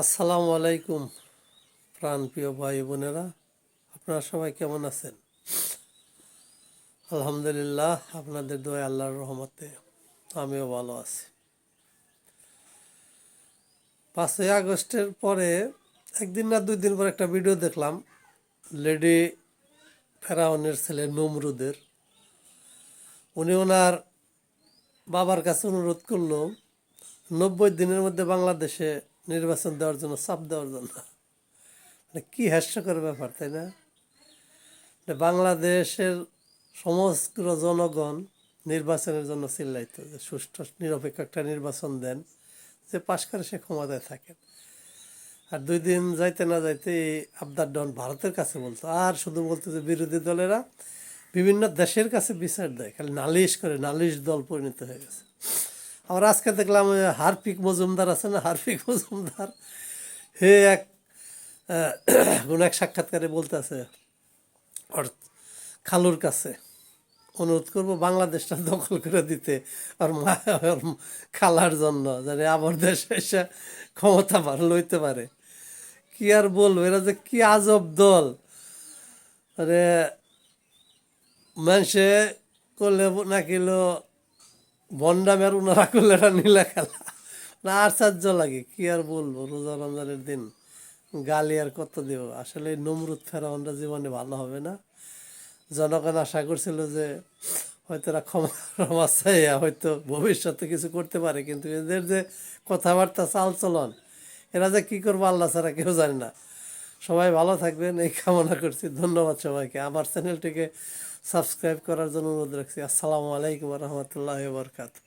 আসসালামু আলাইকুম, প্রাণপ্রিয় ভাই বোনেরা। আপনারা সবাই কেমন আছেন? আলহামদুলিল্লাহ, আপনাদের দোয়া আল্লাহর রহমতে আমিও ভালো আছি। পাঁচই আগস্টের পরে একদিন না দুই দিন পর একটা ভিডিও দেখলাম, লেডি ফেরাউনের ছেলে নমরুদের। উনি ওনার বাবার কাছে অনুরোধ করল, নব্বই দিনের মধ্যে বাংলাদেশে নির্বাচন দেওয়ার জন্য, চাপ দেওয়ার জন্য। মানে কি হাস্যকর ব্যাপার, তাই না? মানে বাংলাদেশের সমস্ত জনগণ নির্বাচনের জন্য চিল্লাইতো, যে সুষ্ঠু, নিরপেক্ষ একটা নির্বাচন দেন, যে পাশ করে সে ক্ষমতায় থাকেন। আর দুই দিন যাইতে না যাইতে আবদার ডন ভারতের কাছে বলতো। আর শুধু বলতো যে বিরোধী দলেরা বিভিন্ন দেশের কাছে বিচার দেয়, খালি নালিশ করে, নালিশ দল পরিণত হয়ে গেছে। আবার আজকে দেখলাম ওই হারপিক মজুমদার আছে না? হারপিক মজুমদার। হে এক কোনো এক সাক্ষাৎকারে বলতেছে ওর খালুর কাছে অনুরোধ করব বাংলাদেশটা দখল করে দিতে, আর মা খালার জন্য, যাতে আবার দেশে এসে ক্ষমতা বার লইতে পারে। কি আর বলব, এরা যে কি আজব দল। আরে, মানুষে করলে নাকি বন্ডামের ওনারা করলে এটা নীলা খেলা। না আশ্চর্য লাগে, কি আর বলব, রোজা রমজানের দিন গালি আর কত দেব? আসলে নমরুদ ফেরাউনরা জীবনে ভালো হবে না। জনগণ আশা করছিল যে হয়তো এরা ক্ষমা চাইয়া হয়তো ভবিষ্যতে কিছু করতে পারে, কিন্তু এদের যে কথাবার্তা চালচলন, এরা যে কী করব আল্লাহ ছাড়া কেউ জানে না। সবাই ভালো থাকবেন, এই কামনা করছি। ধন্যবাদ সবাইকে। আমার চ্যানেলটিকে সাবস্ক্রাইব করার জন্য অনুরোধ রাখছি। আসসালামু আলাইকুম রহমতুল্লাহ বরকাত